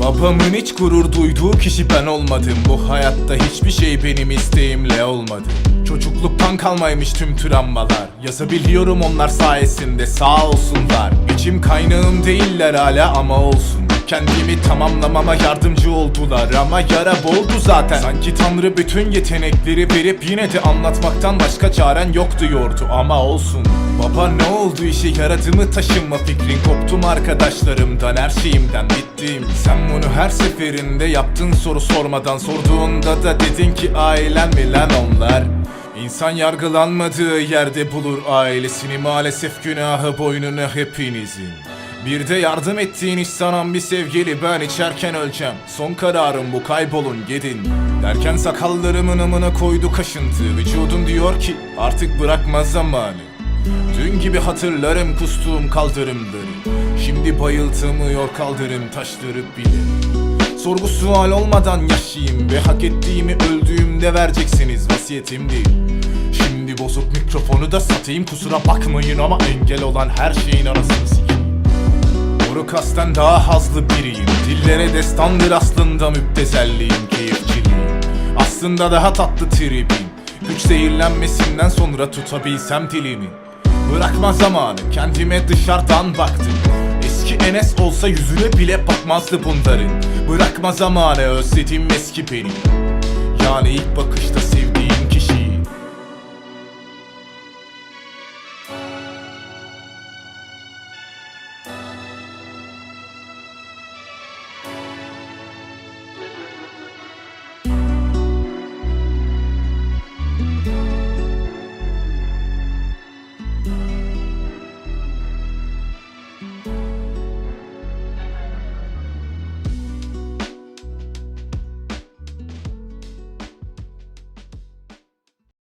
Babamın hiç gurur duyduğu kişi ben olmadım. Bu hayatta hiçbir şey benim isteğimle olmadı. Çocukluktan kalmaymış tüm travmalar. Yazabiliyorum onlar sayesinde. Sağ olsunlar. İçim kaynağım değiller hala ama olsun Kendimi tamamlamama yardımcı oldular. Ama yara boldu zaten. Sanki tanrı bütün yetenekleri verip yine de anlatmaktan başka çaren yok diyordu. Ama olsun. Baba ne oldu işe yaradı mı taşınma fikrin? Koptum arkadaşlarımdan her şeyimden bittim. Sen bunu her seferinde yaptın soru sormadan. Sorduğunda da dedin ki ailen mi lan onlar? İnsan yargılanmadığı yerde bulur ailesini. Maalesef günahı boynuna hepinizin bir de yardım ettiğin iş sanan bir sevgili ben içerken öleceğim. Son kararım bu kaybolun gidin. Derken sakallarımın amına koydu kaşıntı. Vücudum diyor ki artık bırakma zamanı. Dün gibi hatırlarım kustuğum kaldırımları Şimdi bayıltmıyor kaldırım taşları bile Sorgu sual olmadan yaşayayım Ve hak ettiğimi öldüğümde vereceksiniz vasiyetim değil. Şimdi bozuk mikrofonu da satayım kusura bakmayın ama engel olan her şeyin sikeyim Doğru kasten daha hazlı biriyim. Dillere destandır aslında müptezelliğim Keyifçiliğim. Aslında daha tatlı tribim. Güç zehirlenmesinden sonra tutabilsem dilimi. Bırakma zamanı kendime dışarıdan baktım. Eski Enes olsa yüzüne bile bakmazdı bunların. Bırakma zamanı özledim eski beni. Yani ilk bakışta sevdiğim